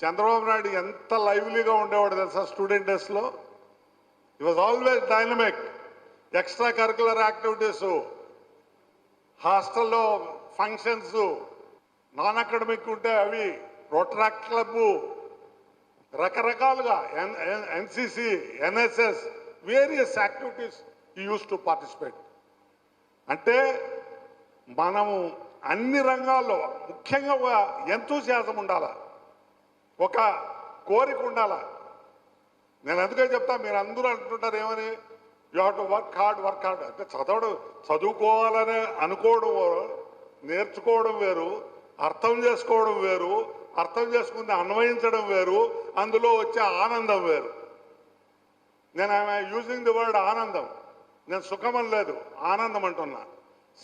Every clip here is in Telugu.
చంద్రబాబు నాయుడు ఎంత లైవ్లీగా ఉండేవాడు తెలుసా స్టూడెంట్ డేస్లో ఈ was always dynamic extra curricular activities హాస్టల్లో ఫంక్షన్స్ నాన్ అకాడమిక్ ఉంటే అవి రోటరాక్ట్ క్లబ్ రకరకాలుగా NCC NSS various activities use to participate అంటే మనము అన్ని రంగాల్లో ముఖ్యంగా ఎంతో శాతం ఉండాలా. ఒక కోరిక ఉండాలా? నేను అందుకే చెప్తా? మీరు అందరూ అంటుంటారు ఏమని? You have to work hard work hard అంటే చదవడం చదువుకోవాలని అనుకోవడం వేరు, నేర్చుకోవడం వేరు అర్థం చేసుకోవడం వేరు అర్థం చేసుకుని అన్వయించడం వేరు అందులో వచ్చే ఆనందం వేరు. నేను ఆమె యూజింగ్ ది వర్డ్ ఆనందం. నేను సుఖం అని లేదు ఆనందం అంటున్నా.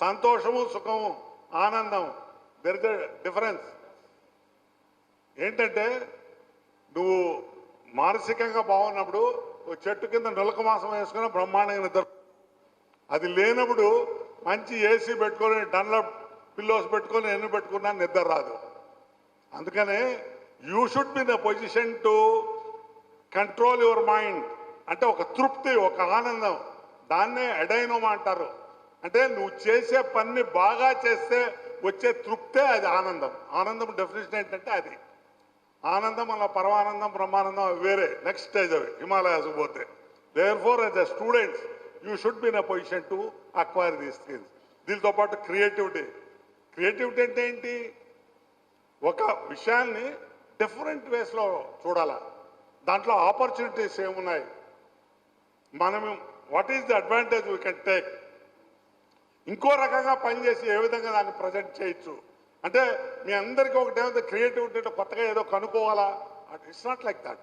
సంతోషము సుఖము ఆనందం. దెర్ ఇస్ డిఫరెన్స్ ఏంటంటే నువ్వు మానసికంగా బాగున్నప్పుడు చెట్టు కింద నులక మాసం వేసుకుని బ్రహ్మాండంగా నిద్ర అది లేనప్పుడు మంచి ఏసీ పెట్టుకొని డన్ల పిల్లోస్ పెట్టుకొని ఎన్ని పెట్టుకున్నా నిద్ర రాదు. అందుకనే you should be the position to control your mind అంటే ఒక తృప్తి ఒక ఆనందం. దాన్నే ఎడైనోమా అంటారు. అంటే నువ్వు చేసే పని బాగా చేస్తే వచ్చే తృప్తే అది ఆనందం. ఆనందం డెఫినేషన్ ఏంటంటే అది. ఆనందం అలా పరమానందం బ్రహ్మానందం అవి వేరే. నెక్స్ట్ స్టేజ్ అవి హిమాలయాస్ పోతే. Therefore as a students you should be in a position to acquire these skills దీంతో పాటు క్రియేటివిటీ క్రియేటివిటీ అంటే ఏంటి? ఒక విషయాన్ని డిఫరెంట్ వేస్లో చూడాలా. దాంట్లో ఆపర్చునిటీస్ ఏమున్నాయి? మనం what is the advantage we can take ఇంకో రకంగా పనిచేసి ఏ విధంగా దాన్ని ప్రజెంట్ చేయొచ్చు? అంటే మీ అందరికీ ఒకటేమైతే క్రియేటివిటీ అంటే కొత్తగా ఏదో కనుక్కోవాలా? ఇట్స్ నాట్ లైక్ దాట్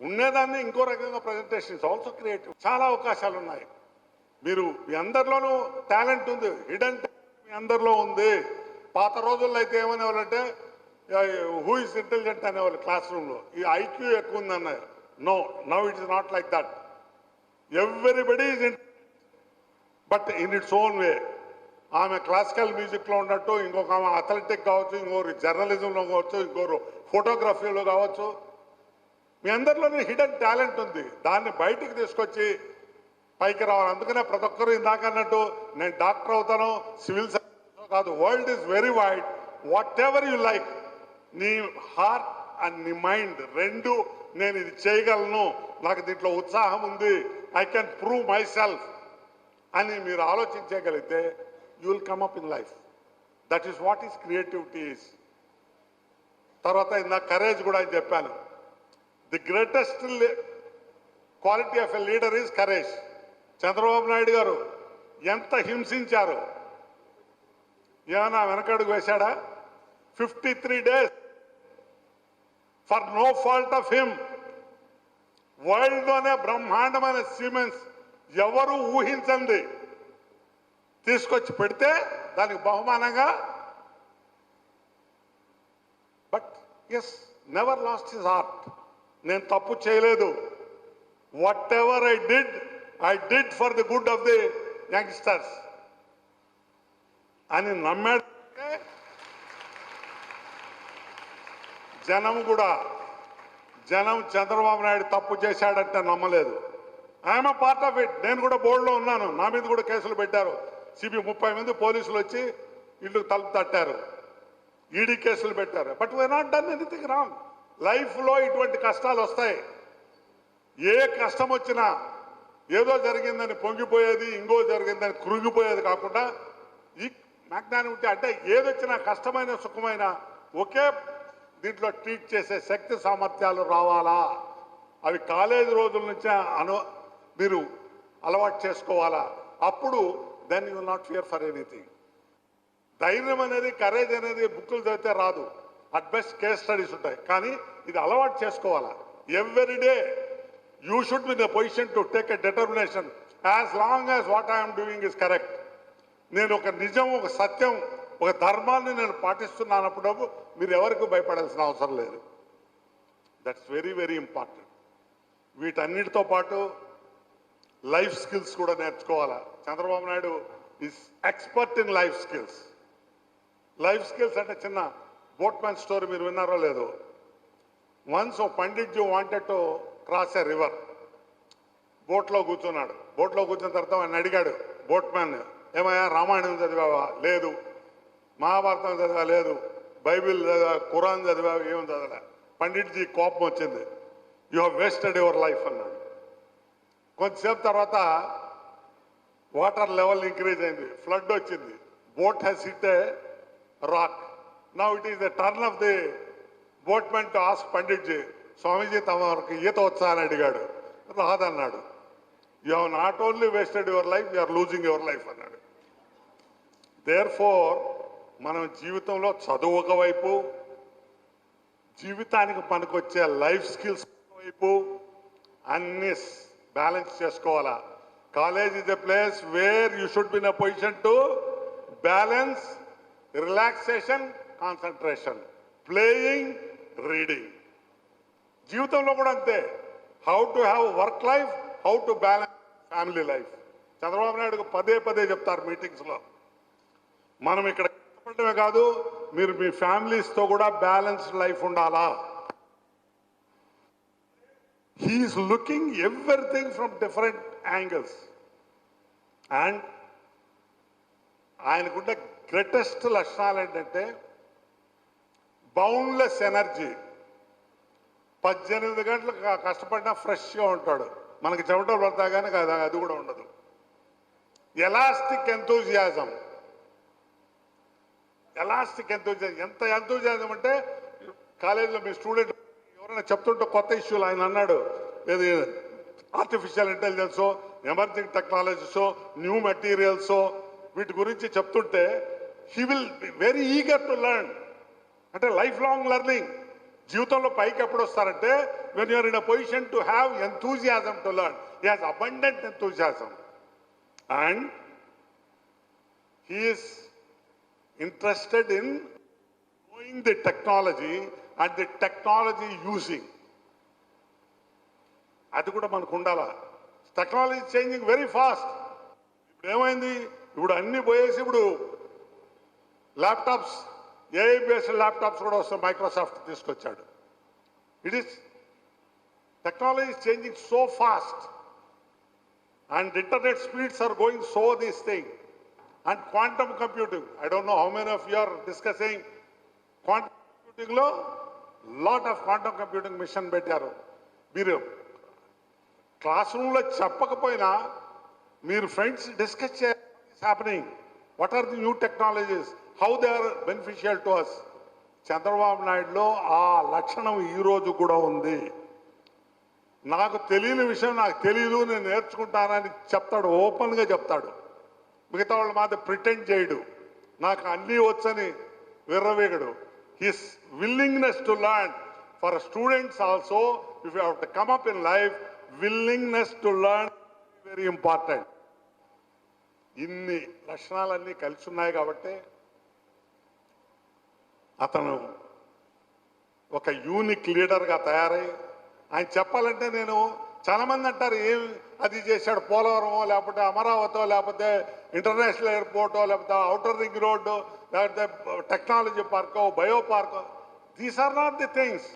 ఉండేదాన్ని ఇంకో రకంగా ప్రజెంటేషన్ ఇస్ ఆల్సో క్రియేటివ్ చాలా అవకాశాలు ఉన్నాయి. మీరు మీ అందరిలోనూ టాలెంట్ ఉంది. హిడెన్ మీ అందరిలో ఉంది. పాత రోజుల్లో అయితే ఏమనేవాళ్ళంటే హూ ఇస్ ఇంటెలిజెంట్ అనేవాళ్ళు క్లాస్ రూమ్లో ఈ ఐక్యూ ఎక్కువ ఉంది అన్నారు no now it is not like that everybody is but in its own way ఆమె క్లాసికల్ మ్యూజిక్లో ఉన్నట్టు ఇంకొక ఆమె అథ్లెటిక్ కావచ్చు ఇంకోరు జర్నలిజంలో కావచ్చు ఇంకోరు ఫోటోగ్రఫీలో కావచ్చు. మీ అందరిలోనే హిడెన్ టాలెంట్ ఉంది. దాన్ని బయటికి తీసుకొచ్చి పైకి రావాలి. అందుకనే ప్రతి ఒక్కరు ఇందాక అన్నట్టు నేను డాక్టర్ అవుతాను సివిల్ సర్వీస్ కాదు world is very wide whatever you like నీ హార్ట్ అండ్ నీ మైండ్ రెండు నేను ఇది చేయగలను. నాకు దీంట్లో ఉత్సాహం ఉంది. I can prove myself అని మీరు ఆలోచించగలిగితే you will come up in life that is what is creativity is తర్వాత నా కరేజ్ కూడా అని చెప్పాను. The greatest quality of a leader is courage Chandrababu Naidu garu ఎంత హింసించారు. ఏమైనా వెనకడుగు వేశాడా? Fifty three days for no fault of him వరల్డ్లోనే బ్రహ్మాండమైన సిమెంట్స్ ఎవరు ఊహించండి. తీసుకొచ్చి పెడితే దానికి బహుమానంగా. But he's never lost his heart నేను తప్పు చేయలేదు. Whatever I did I did for the good of the youngsters అని నమ్మాడు జనం కూడా జనం చంద్రబాబు నాయుడు తప్పు చేశాడంటే నమ్మలేదు. ఐఎమ్ పార్ట్ ఆఫ్ ఇట్ నేను కూడా బోర్డులో ఉన్నాను. నా మీద కూడా కేసులు పెట్టారు. సిబి ముప్పై మంది పోలీసులు వచ్చి ఇల్లు తలుపు తట్టారు. ఈడీ కేసులు పెట్టారు. But why not done anything wrong లైఫ్లో ఇటువంటి కష్టాలు వస్తాయి. ఏ కష్టం వచ్చినా ఏదో జరిగిందని పొంగిపోయేది ఇంకో జరిగిందని కృంగిపోయేది కాకుండా ఈ మ్యాగ్నానిమిటీ అంటే ఏదొచ్చినా కష్టమైన సుఖమైన ఒకే దీంట్లో ట్రీట్ చేసే శక్తి సామర్థ్యాలు రావాలా? అవి కాలేజీ రోజుల నుంచే అను మీరు అలవాటు చేసుకోవాలా? అప్పుడు then you not fear for anything ధైర్యం అనేది కరేజ్ అనేది బుక్కులు చదివితే రాదు. అట్ బెస్ట్ కేస్ స్టడీస్ ఉంటాయి. కానీ ఇది అలవాటు చేసుకోవాలా? Every day you should be the position to take a determination as long as what I'm doing is correct నేను ఒక నిజం ఒక సత్యం ఒక ధర్మాన్ని నేను పాటిస్తున్నానప్పుడు మీరు ఎవరికి భయపడాల్సిన అవసరం లేదు. దట్స్ వెరీ వెరీ ఇంపార్టెంట్ వీటన్నిటితో పాటు లైఫ్ స్కిల్స్ కూడా నేర్చుకోవాలా? Chandrababu Naidu is expert in life skills life skills అంటే చిన్న బోట్ మ్యాన్ స్టోరీ మీరు విన్నారో లేదో. Once oh pandit ji wanted to cross a river బోట్లో కూర్చున్నాడు. బోట్లో కూర్చున్న తర్వాత ఆయన అడిగాడు బోట్ మ్యాన్ ఏమయ్యా రామాయణం చదివావా? లేదు. మహాభారతం చదివా? లేదు. బైబిల్ చదివా? ఖురాన్ చదివా? ఏం చదవలే. పండిట్జీ కోపం వచ్చింది. You have wasted your life అన్నాడు. కొంతసేపు తర్వాత వాటర్ లెవెల్ ఇంక్రీజ్ అయింది ఫ్లడ్ వచ్చింది. Boat has hit a rock. Now it is the turn of the boatmen to ask Panditji Swamiji తమకు ఈత వచ్చా అని అడిగాడు రాదన్నాడు you have not only wasted your life you are losing your life అన్నాడు. దేర్ ఫోర్ మనం జీవితంలో చదువు ఒకవైపు జీవితానికి పనికొచ్చే లైఫ్ స్కిల్స్ వైపు అన్ని బ్యాలెన్స్ చేసుకోవాలా? College is a place where you should be in a position to balance relaxation concentration playing reading జీవితంలో కూడా అంతే. How to have work life how to balance family life Chandrababu నాయుడుకు పదే పదే చెప్తారు మీటింగ్స్లో మనం ఇక్కడ కష్టపడమే కాదు మీరు మీ ఫ్యామిలీస్తో కూడా బ్యాలెన్స్డ్ లైఫ్ ఉండాలా? He is looking everything from different angles and ఆయనకున్న గ్రేటెస్ట్ లక్షణాలు ఏంటంటే బౌండ్లెస్ ఎనర్జీ పద్దెనిమిది గంటలు కష్టపడినా ఫ్రెష్గా ఉంటాడు. మనకి చెమటలు పడతా కానీ అది అది కూడా ఉండదు. ఎలాస్టిక్ ఎంతూజియాజం ఎలాస్టిక్ ఎంతూజియాజం ఎంత ఎంతూజియాజం అంటే కాలేజీలో మీ స్టూడెంట్ చెప్తుంటే కొత్త ఇష్యూలు ఆయన అన్నాడు. ఏది ఆర్టిఫిషియల్ ఇంటెలిజెన్సో ఎమర్జింగ్ టెక్నాలజీసో న్యూ మెటీరియల్సో వీటి గురించి చెప్తుంటే he will very eager to learn అంటే లైఫ్ లాంగ్ లెర్నింగ్ జీవితంలో పైకి ఎప్పుడు వస్తారంటే when you're in a position to have enthusiasm to learn he has abundant enthusiasm and he is interested in knowing the technology and the technology using. అది కూడా మనకు ఉండాలా? Technology changing very fast. ఇప్పుడు ఏమైంది ఇప్పుడు అన్ని పోయేసి ఇప్పుడు ల్యాప్టాప్స్ ఏఐ బేస్డ్ ల్యాప్టాప్స్ కూడా వస్తాయి మైక్రోసాఫ్ట్ తీసుకొచ్చాడు. It is technology changing so fast and internet speeds are going so this thing and quantum computing I don't know how many of you are discussing quantum కంప్యూటింగ్లో lot of quantum computing mission పెట్టారు. మీరు క్లాస్ రూమ్లో చెప్పకపోయినా మీరు ఫ్రెండ్స్ డిస్కస్ చేయాలి happening what are the new technologies how they are beneficial to us Chandrababu నాయుడులో ఆ లక్షణం ఈరోజు కూడా ఉంది. నాకు తెలియని విషయం నాకు తెలియదు నేను నేర్చుకుంటానని చెప్తాడు ఓపెన్గా చెప్తాడు. మిగతా వాళ్ళు మాత్రం ప్రిటెండ్ చేయడు. నాకు అన్నీ వచ్చని విర్రవేగడు. His willingness to learn for students also if have to come up in life willingness to learn very important ఇన్ని లక్షణాలన్నీ కలిసి ఉన్నాయి కాబట్టి అతను ఒక యూనిక్ లీడర్గా తయారై ఆయన చెప్పాలంటే నేను చాలా మంది అంటారు ఏం అది చేశాడు పోలవరమో లేకపోతే అమరావతో లేకపోతే ఇంటర్నేషనల్ ఎయిర్పోర్టో లేకపోతే అవుటర్ రింగ్ రోడ్డు లేకపోతే టెక్నాలజీ పార్కో bio పార్కో. These are not the things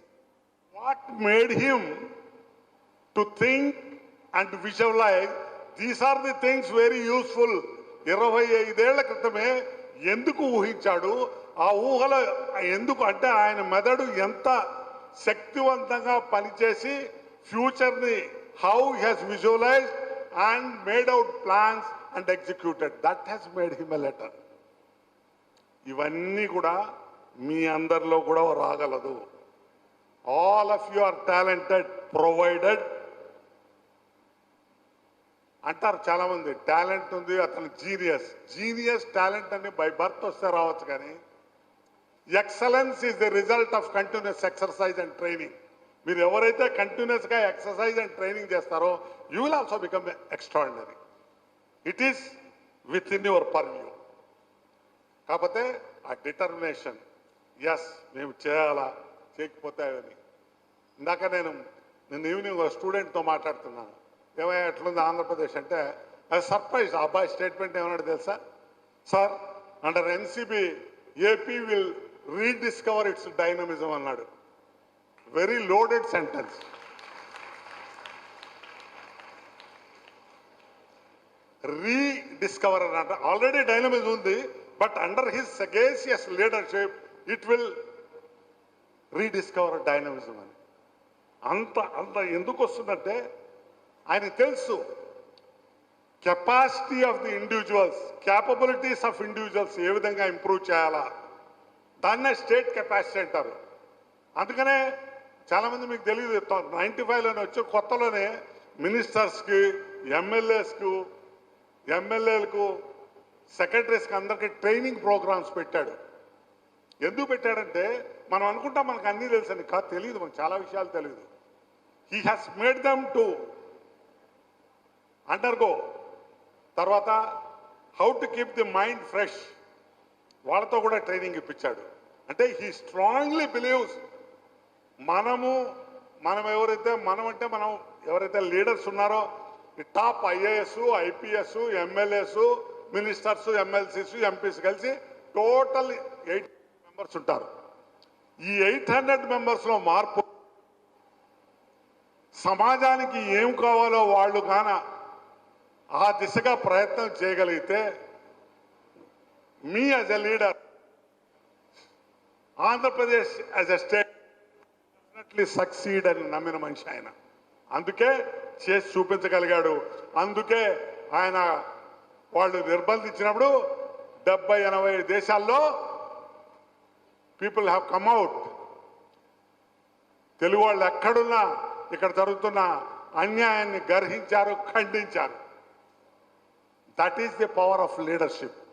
what made him to think and visualize these are the things very useful ఇరవై ఐదేళ్ళ క్రితమే ఎందుకు ఊహించాడు? ఆ ఊహలో ఎందుకు అంటే ఆయన మెదడు ఎంత శక్తివంతంగా పనిచేసి ఫ్యూచర్ని how has visualize and made out plans and executed that has made him a leader ఇవన్నీ కూడా మీ అందరిలో కూడా రాగలదు. All of you are talented provided అంటారు చాలామంది టాలెంట్ ఉంది అతను జీనియస్ జీనియస్ టాలెంట్ అని బై బర్త్ వస్తే రావచ్చు కానీ excellence is the result of continuous exercise and training మీరు ఎవరైతే కంటిన్యూస్గా ఎక్సర్సైజ్ అండ్ ట్రైనింగ్ చేస్తారో you will also become extraordinary it is with in your purview కాకపోతే ఆ డిటర్మినేషన్ ఎస్ మేము చేయాలా చేయకపోతే అని ఇందాక నేను నిన్న ఈవినింగ్ ఒక స్టూడెంట్తో మాట్లాడుతున్నాను. ఏమైనా ఎట్లుంది ఆంధ్రప్రదేశ్ అంటే సర్ప్రైజ్ ఆ అబ్బాయి స్టేట్మెంట్ ఏమన్నాడు తెలుసా? Sir under NCB AP will rediscover its dynamism అన్నాడు. వెరీ లోడెడ్ సెంటెన్స్ రీడిస్కవర్ అన్నట్ట ఆల్రెడీ డైనమిజం ఉంది but under his sagacious leadership it will rediscover dynamism అని. అంత అంత ఎందుకు వస్తుందంటే ఆయన తెలుసు capacity of the individuals capabilities of individuals ఏ విధంగా ఇంప్రూవ్ చేయాలా? దాన్నే స్టేట్ కెపాసిటీ అంటారు. అందుకనే చాలామంది మీకు తెలియదు నైంటీ ఫైవ్లోనే వచ్చి కొత్తలోనే మినిస్టర్స్కి ఎమ్మెల్యేస్కు ఎమ్మెల్యేలకు సెక్రటరీస్కి అందరికీ ట్రైనింగ్ ప్రోగ్రామ్స్ పెట్టాడు. ఎందుకు పెట్టాడంటే మనం అనుకుంటాం మనకు అన్నీ తెలుసండి కాదు తెలియదు మనకు చాలా విషయాలు తెలియదు he has made them to undergo తర్వాత how to keep the mind fresh వాళ్ళతో కూడా ట్రైనింగ్ ఇప్పించాడు. అంటే హీ స్ట్రాంగ్లీ బిలీవ్స్ మనము మనం ఎవరైతే మనం అంటే మనం ఎవరైతే లీడర్స్ ఉన్నారో ఈ top IAS IPS MLAs ministers MLCs MPs కలిసి టోటల్ ఎయిట్ మెంబర్స్ ఉంటారు. ఈ ఎయిట్ హండ్రెడ్ మెంబర్స్లో మార్పు సమాజానికి ఏం కావాలో వాళ్ళు కాన ఆ దిశగా ప్రయత్నం చేయగలిగితే మీ as a leader Andhra Pradesh as a state definitely succeed అని నమ్మిన మనిషి ఆయన. అందుకే చేసి చూపించగలిగాడు. అందుకే ఆయన వాళ్ళు నిర్బంధించినప్పుడు డెబ్బై ఎనభై దేశాల్లో people have come out Telugu వాళ్ళు ఎక్కడున్నా ఇక్కడ జరుగుతున్న అన్యాయాన్ని గర్హించారు ఖండించారు. That is the power of leadership